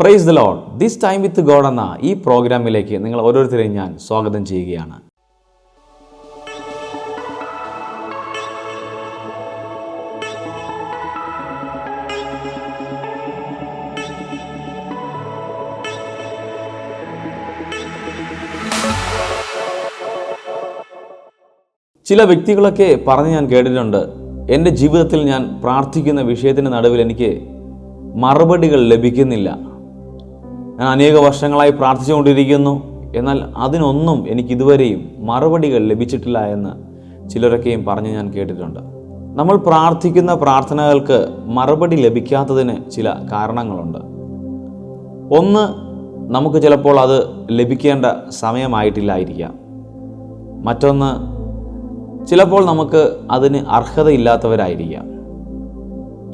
Praise the lord this time with God എന്ന ഈ പ്രോഗ്രാമിലേക്ക് നിങ്ങൾ ഓരോരുത്തരെയും ഞാൻ സ്വാഗതം ചെയ്യുകയാണ്. ചില വ്യക്തികളൊക്കെ പറഞ്ഞ് ഞാൻ കേട്ടിട്ടുണ്ട് എന്റെ ജീവിതത്തിൽ ഞാൻ പ്രാർത്ഥിക്കുന്ന വിഷയത്തിന് നടുവിൽ എനിക്ക് മറുപടികൾ ലഭിക്കുന്നില്ല. ഞാൻ അനേക വർഷങ്ങളായി പ്രാർത്ഥിച്ചുകൊണ്ടിരിക്കുന്നു. എന്നാൽ അതിനൊന്നും എനിക്ക് ഇതുവരെയും മറുപടികൾ ലഭിച്ചിട്ടില്ല എന്ന് ചിലരൊക്കെയും പറഞ്ഞ് ഞാൻ കേട്ടിട്ടുണ്ട്. നമ്മൾ പ്രാർത്ഥിക്കുന്ന പ്രാർത്ഥനകൾക്ക് മറുപടി ലഭിക്കാത്തതിന് ചില കാരണങ്ങളുണ്ട്. ഒന്ന് നമുക്ക് ചിലപ്പോൾ അത് ലഭിക്കേണ്ട സമയമായിട്ടില്ലായിരിക്കാം. മറ്റൊന്ന് ചിലപ്പോൾ നമുക്ക് അതിന് അർഹതയില്ലാത്തവരായിരിക്കാം.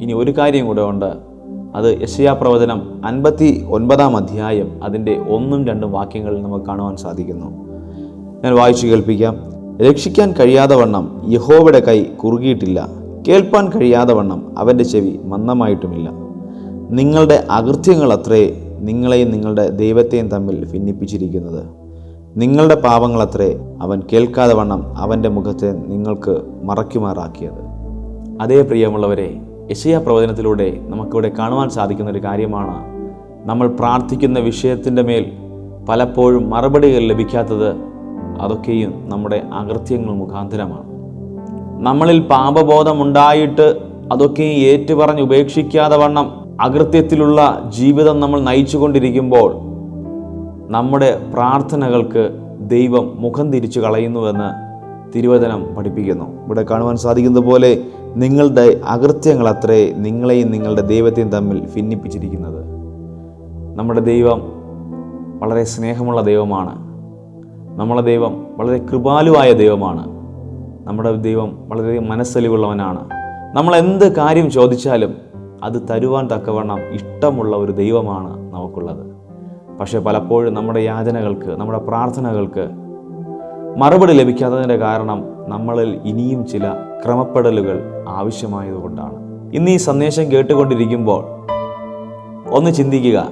ഇനി ഒരു കാര്യം കൂടെ ഉണ്ട്. അത് യശയാ പ്രവചനം അൻപത്തി ഒൻപതാം അധ്യായം അതിന്റെ ഒന്നും രണ്ടും വാക്യങ്ങളിൽ നമുക്ക് കാണുവാൻ സാധിക്കുന്നു. ഞാൻ വായിച്ചു കേൾപ്പിക്കാം. രക്ഷിക്കാൻ കഴിയാതെ വണ്ണം യഹോവയുടെ കൈ കുറുകിയിട്ടില്ല. കേൾപ്പാൻ കഴിയാതെ വണ്ണം അവന്റെ ചെവി മന്ദമായിട്ടുമില്ല. നിങ്ങളുടെ അകൃത്യങ്ങൾ അത്രേ നിങ്ങളെയും നിങ്ങളുടെ ദൈവത്തെയും തമ്മിൽ ഭിന്നിപ്പിച്ചിരിക്കുന്നത്. നിങ്ങളുടെ പാപങ്ങളത്രേ അവൻ കേൾക്കാതെ വണ്ണം അവന്റെ മുഖത്തെ നിങ്ങൾക്ക് മറയ്ക്കുമാറാക്കിയത്. അതേ പ്രിയമുള്ളവരെ യശയ പ്രവചനത്തിലൂടെ നമുക്കിവിടെ കാണുവാൻ സാധിക്കുന്ന ഒരു കാര്യമാണ്. നമ്മൾ പ്രാർത്ഥിക്കുന്ന വിഷയത്തിന്റെ മേൽ പലപ്പോഴും മറുപടികൾ ലഭിക്കാത്തത് അതൊക്കെയും നമ്മുടെ അകൃത്യങ്ങൾ മുഖാന്തരമാണ്. നമ്മളിൽ പാപബോധമുണ്ടായിട്ട് അതൊക്കെയും ഏറ്റുപറഞ്ഞ് ഉപേക്ഷിക്കാതെ വണ്ണം അകൃത്യത്തിലുള്ള ജീവിതം നമ്മൾ നയിച്ചുകൊണ്ടിരിക്കുമ്പോൾ നമ്മുടെ പ്രാർത്ഥനകൾക്ക് ദൈവം മുഖം തിരിച്ചു കളയുന്നുവെന്ന് തിരുവചനം പഠിപ്പിക്കുന്നു. ഇവിടെ കാണുവാൻ സാധിക്കുന്നത് പോലെ നിങ്ങളുടെ അകൃത്യങ്ങൾ അത്രേ നിങ്ങളെയും നിങ്ങളുടെ ദൈവത്തെയും തമ്മിൽ ഭിന്നിപ്പിച്ചിരിക്കുന്നത്. നമ്മുടെ ദൈവം വളരെ സ്നേഹമുള്ള ദൈവമാണ്. നമ്മളെ ദൈവം വളരെ കൃപാലുവായ ദൈവമാണ്. നമ്മുടെ ദൈവം വളരെ മനസ്സലിവുള്ളവനാണ്. നമ്മൾ എന്ത് കാര്യം ചോദിച്ചാലും അത് തരുവാൻ തക്കവണ്ണം ഇഷ്ടമുള്ള ഒരു ദൈവമാണ് നമുക്കുള്ളത്. പക്ഷേ പലപ്പോഴും നമ്മുടെ യാചനകൾക്ക് നമ്മുടെ പ്രാർത്ഥനകൾക്ക് മറുപടി ലഭിക്കാത്തതിന്റെ കാരണം നമ്മളിൽ ഇനിയും ചില ക്രമപ്പെടലുകൾ ആവശ്യമായതുകൊണ്ടാണ്. ഇന്ന് ഈ സന്ദേശം കേട്ടുകൊണ്ടിരിക്കുമ്പോൾ ഒന്ന് ചിന്തിക്കുക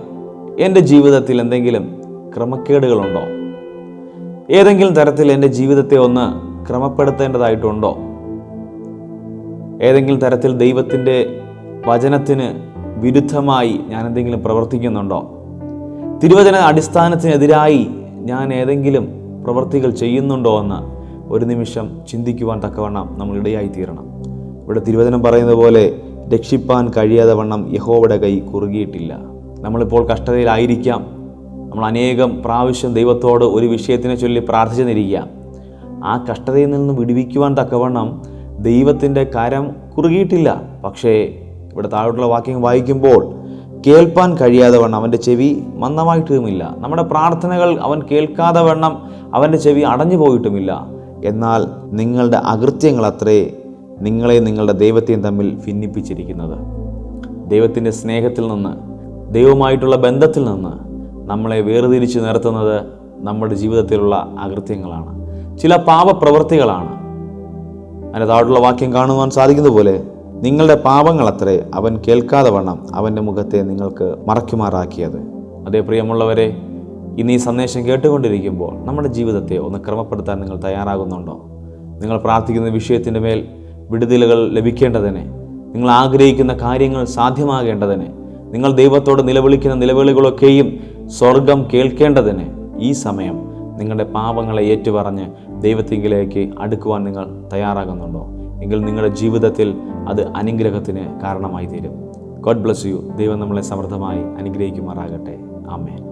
എന്റെ ജീവിതത്തിൽ എന്തെങ്കിലും ക്രമക്കേടുകളുണ്ടോ? ഏതെങ്കിലും തരത്തിൽ എന്റെ ജീവിതത്തെ ഒന്ന് ക്രമപ്പെടുത്തേണ്ടതായിട്ടുണ്ടോ? ഏതെങ്കിലും തരത്തിൽ ദൈവത്തിന്റെ വചനത്തിന് വിരുദ്ധമായി ഞാൻ എന്തെങ്കിലും പ്രവർത്തിക്കുന്നുണ്ടോ? തിരുവചന അടിസ്ഥാനത്തിനെതിരായി ഞാൻ ഏതെങ്കിലും പ്രവൃത്തികൾ ചെയ്യുന്നുണ്ടോ എന്ന് ഒരു നിമിഷം ചിന്തിക്കുവാൻ തക്കവണ്ണം നമ്മൾ ഇടയായിത്തീരണം. ഇവിടെ തിരുവചനം പറയുന്നത് പോലെ രക്ഷിപ്പാൻ കഴിയാതെ വണ്ണം യഹോവയുടെ കൈ കുറുകിയിട്ടില്ല. നമ്മളിപ്പോൾ കഷ്ടതയിലായിരിക്കാം. നമ്മൾ അനേകം പ്രാവശ്യം ദൈവത്തോട് ഒരു വിഷയത്തിനെ ചൊല്ലി പ്രാർത്ഥിച്ചെന്നിരിക്കുക ആ കഷ്ടതയിൽ നിന്ന് വിടുവിക്കുവാൻ തക്കവണ്ണം ദൈവത്തിന്റെ കരം കുറുകിയിട്ടില്ല. പക്ഷേ ഇവിടെ താഴോട്ടുള്ള വാക്യം വായിക്കുമ്പോൾ കേൾപ്പാൻ കഴിയാതെ വണ്ണം അവന്റെ ചെവി മന്ദമായിട്ടുമില്ല നമ്മുടെ പ്രാർത്ഥനകൾ അവൻ കേൾക്കാതെ വണ്ണം അവന്റെ ചെവി അടഞ്ഞു പോയിട്ടുമില്ല എന്നാൽ നിങ്ങളുടെ അകൃത്യങ്ങൾ അത്രേ നിങ്ങളെയും നിങ്ങളുടെ ദൈവത്തെയും തമ്മിൽ ഭിന്നിപ്പിച്ചിരിക്കുന്നത്. ദൈവത്തിന്റെ സ്നേഹത്തിൽ നിന്ന് ദൈവമായിട്ടുള്ള ബന്ധത്തിൽ നിന്ന് നമ്മളെ വേർതിരിച്ച് നിർത്തുന്നത് നമ്മുടെ ജീവിതത്തിലുള്ള അകൃത്യങ്ങളാണ്. ചില പാപപ്രവൃത്തികളാണ് അതിന്റെ താഴോട്ടുള്ള വാക്യം കാണുവാൻ സാധിക്കുന്നതുപോലെ നിങ്ങളുടെ പാപങ്ങൾ അത്രേ അവൻ കേൾക്കാതെ വണ്ണം അവന്റെ മുഖത്തെ നിങ്ങൾക്ക് മറയ്ക്കുമാറാക്കിയത്. അതേ പ്രിയമുള്ളവരെ ഇന്ന് ഈ സന്ദേശം കേട്ടുകൊണ്ടിരിക്കുമ്പോൾ നമ്മുടെ ജീവിതത്തെ ഒന്ന് ക്രമപ്പെടുത്താൻ നിങ്ങൾ തയ്യാറാകുന്നുണ്ടോ? നിങ്ങൾ പ്രാർത്ഥിക്കുന്ന വിഷയത്തിന്റെ മേൽ വിടുതലുകൾ ലഭിക്കേണ്ടതിന് നിങ്ങൾ ആഗ്രഹിക്കുന്ന കാര്യങ്ങൾ സാധ്യമാകേണ്ടതിന് നിങ്ങൾ ദൈവത്തോട് നിലവിളിക്കുന്ന നിലവിളികളൊക്കെയും സ്വർഗം കേൾക്കേണ്ടതിന് ഈ സമയം നിങ്ങളുടെ പാപങ്ങളെ ഏറ്റുപറഞ്ഞ് ദൈവത്തിങ്കിലേക്ക് അടുക്കുവാൻ നിങ്ങൾ തയ്യാറാകുന്നുണ്ടോ? എങ്കിൽ നിങ്ങളുടെ ജീവിതത്തിൽ അത് അനുഗ്രഹത്തിന് കാരണമായി തീരും ഗോഡ് ബ്ലസ് യു. ദൈവം നമ്മളെ സമൃദ്ധമായി അനുഗ്രഹിക്കുമാറാകട്ടെ. ആമേൻ.